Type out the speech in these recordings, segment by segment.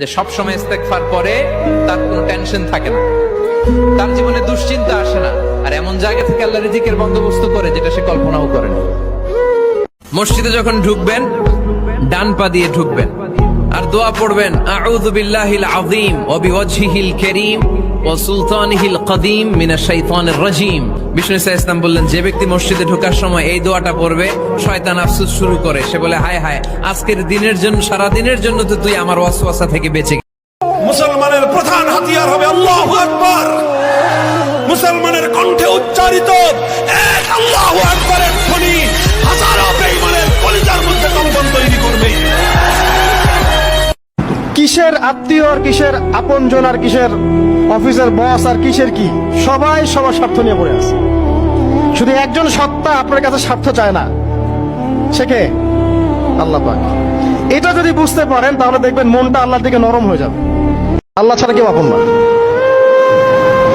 যে সব সময় ইস্তেগফার করে তার কোনো টেনশন থাকে না। তার জীবনে দুশ্চিন্তা আসে না। আর এমন জায়গা থেকে আল্লাহ রিজিকের বন্দোবস্ত করে যেটা সে কল্পনাও করেনি মসজিদে যখন ঢুকবেন, ডান পা দিয়ে ঢুকবেন। দোয়া পড়বেন সে বলে, হায় হায়, আজকের দিনের জন্য জন্য তো তুই আমার থেকে বেঁচে মুসলমানের প্রধান হাতিয়ার হবে মুসলমানের কণ্ঠে উচ্চারিত কিসের আত্মীয় আর কিসের আপনজন আর কিসের অফিসের বস আর কিসের কি? সবাই সবার স্বার্থ নিয়ে পড়ে আছে। শুধু একজন সত্তা আপনার কাছে স্বার্থ চায় না। সে কে? আল্লাহ পাক। এটা যদি বুঝতে পারেন, তাহলে দেখবেন মনটা আল্লাহর দিকে নরম হয়ে যাবে। আল্লাহ ছাড়া কেউ আপন না।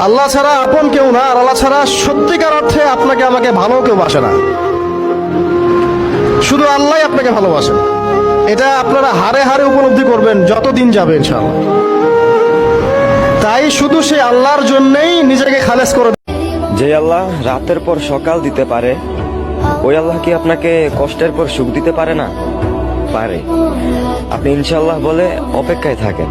আল্লাহ ছাড়া আপন কেউ না, আর আল্লাহ ছাড়া সত্যিকার অর্থে আপনাকে আমাকে ভালো কেউ বাসে না। শুধু আল্লাহ আপনাকে ভালোবাসেন এটা আপনারা হারে হারে উপলব্ধি করবেন যতদিন যাবে, ইনশাআল্লাহ। তাই শুধু সে আল্লাহর জন্যই নিজেকে খালেজ করে যে আল্লাহ রাতের পর সকাল দিতে পারে, ওই আল্লাহ কি আপনাকে কষ্টের পর সুখ দিতে পারে না? পারে। আপনি ইনশাল্লাহ বলে অপেক্ষায় থাকেন।